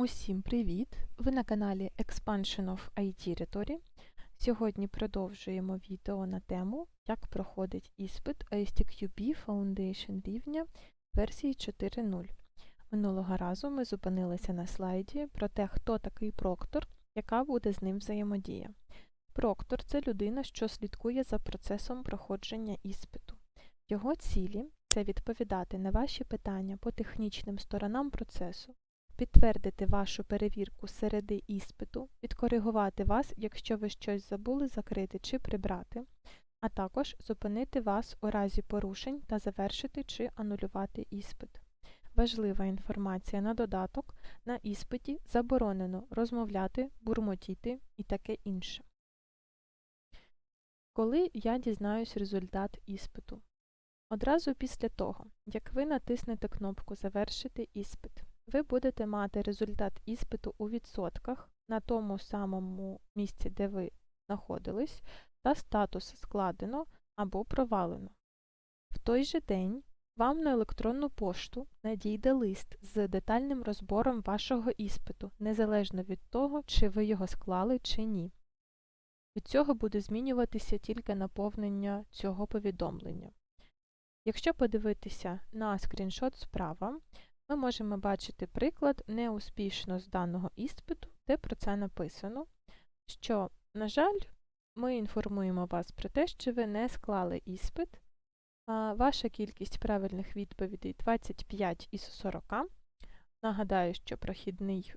Усім привіт! Ви на каналі Expansion of IT Rhetoric. Сьогодні продовжуємо відео на тему, як проходить іспит ISTQB Foundation рівня версії 4.0. Минулого разу ми зупинилися на слайді про те, хто такий проктор, яка буде з ним взаємодія. Проктор це людина, що слідкує за процесом проходження іспиту. Його цілі це відповідати на ваші питання по технічним сторонам процесу, підтвердити вашу перевірку середи іспиту, відкоригувати вас, якщо ви щось забули закрити чи прибрати, а також зупинити вас у разі порушень та завершити чи анулювати іспит. Важлива інформація на додаток. На іспиті заборонено розмовляти, бурмотіти і таке інше. Коли я дізнаюсь результат іспиту? Одразу після того, як ви натиснете кнопку Завершити іспит, ви будете мати результат іспиту у відсотках на тому самому місці, де ви знаходились, та статус складено або провалено. В той же день вам на електронну пошту надійде лист з детальним розбором вашого іспиту, незалежно від того, чи ви його склали чи ні. Від цього буде змінюватися тільки наповнення цього повідомлення. Якщо подивитися на скріншот справа, ми можемо бачити приклад неуспішно зданого іспиту, де про це написано, що, на жаль, ми інформуємо вас про те, що ви не склали іспит, а ваша кількість правильних відповідей 25 із 40. Нагадаю, що прохідний е,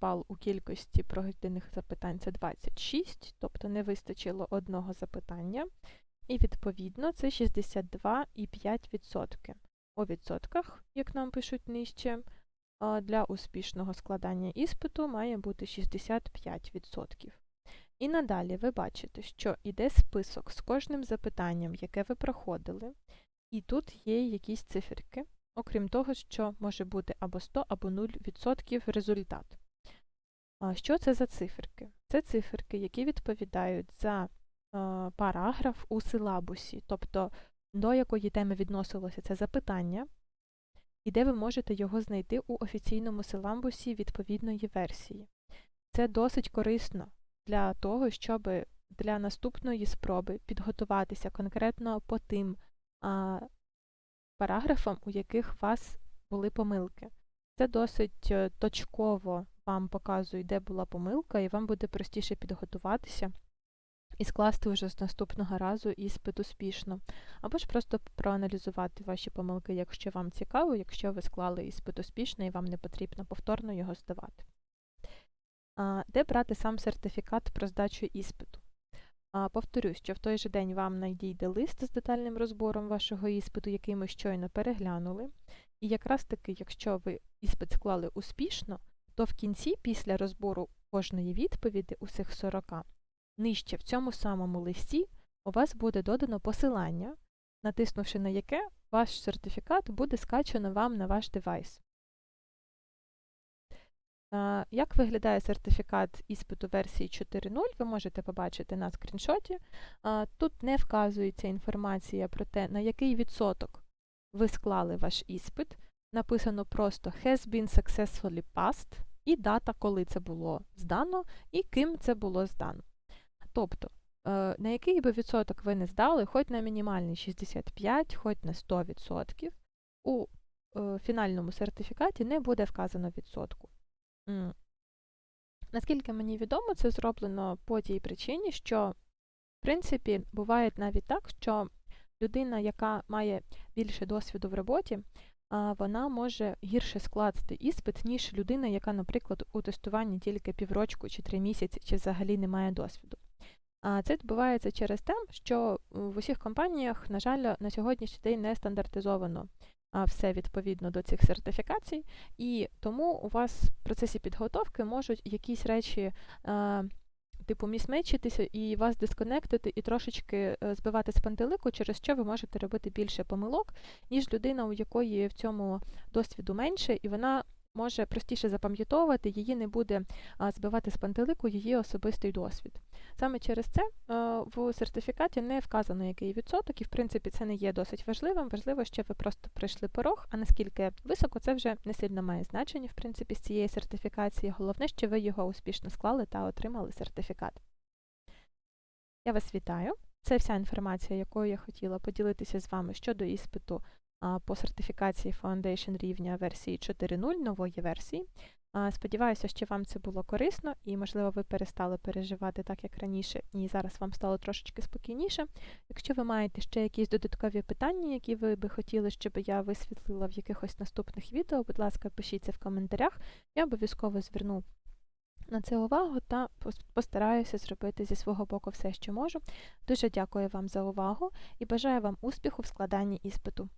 бал у кількості пройдених запитань це 26, тобто не вистачило одного запитання. І відповідно це 62,5%. У відсотках, як нам пишуть нижче, для успішного складання іспиту має бути 65%. І надалі ви бачите, що йде список з кожним запитанням, яке ви проходили, і тут є якісь циферки, окрім того, що може бути або 100, або 0% результат. Що це за циферки? Це циферки, які відповідають за параграф у силабусі, тобто до якої теми відносилося це запитання, і де ви можете його знайти у офіційному силамбусі відповідної версії. Це досить корисно для того, щоб для наступної спроби підготуватися конкретно по тим а, параграфам, у яких у вас були помилки. Це досить е, точково вам показує, де була помилка, і вам буде простіше підготуватися і скласти вже з наступного разу іспит успішно. Або ж просто проаналізувати ваші помилки, якщо вам цікаво, якщо ви склали іспит успішно і вам не потрібно повторно його здавати. Де брати сам сертифікат про здачу іспиту? Повторюсь, що в той же день вам надійде лист з детальним розбором вашого іспиту, який ми щойно переглянули. І якраз таки, якщо ви іспит склали успішно, то в кінці, після розбору кожної відповіді, усіх 40, Нижче в цьому самому листі у вас буде додано посилання, натиснувши на яке ваш сертифікат буде скачано вам на ваш девайс. Як виглядає сертифікат іспиту версії 4.0, ви можете побачити на скріншоті. Тут не вказується інформація про те, на який відсоток ви склали ваш іспит. Написано просто has been successfully passed і дата, коли це було здано, і ким це було здано. Тобто, е, на який би відсоток ви не здали, хоч на мінімальний 65, хоч на 100%, у е, фінальному сертифікаті не буде вказано відсотку. Наскільки мені відомо, це зроблено по тій причині, що, в принципі, буває навіть так, що людина, яка має більше досвіду в роботі, вона може гірше скласти іспит, ніж людина, яка, наприклад, у тестуванні тільки піврочку чи три місяці, чи взагалі не має досвіду. А це відбувається через те, що в усіх компаніях, на жаль, на сьогоднішній день не стандартизовано все відповідно до цих сертифікацій, і тому у вас в процесі підготовки можуть якісь речі. Типу місмечитися і вас дисконектити, і трошечки е, збивати з пантелику, через що ви можете робити більше помилок, ніж людина, у якої в цьому досвіду менше, і вона може простіше запам'ятовувати, її не буде збивати з пантелику її особистий досвід. Саме через це в сертифікаті не вказано, який відсоток, і в принципі це не є досить важливим. Важливо, що ви просто пройшли порог, а наскільки високо, це вже не сильно має значення, в принципі, з цієї сертифікації. Головне, що ви його успішно склали та отримали сертифікат. Я вас вітаю. Це вся інформація, якою я хотіла поділитися з вами щодо іспиту по сертифікації Foundation рівня версії 4.0 нової версії. Сподіваюся, що вам це було корисно і, можливо, ви перестали переживати так, як раніше, і зараз вам стало трошечки спокійніше. Якщо ви маєте ще якісь додаткові питання, які ви би хотіли, щоб я висвітлила в якихось наступних відео, будь ласка, пишіть це в коментарях. Я обов'язково зверну на це увагу та постараюся зробити зі свого боку все, що можу. Дуже дякую вам за увагу і бажаю вам успіху в складанні іспиту.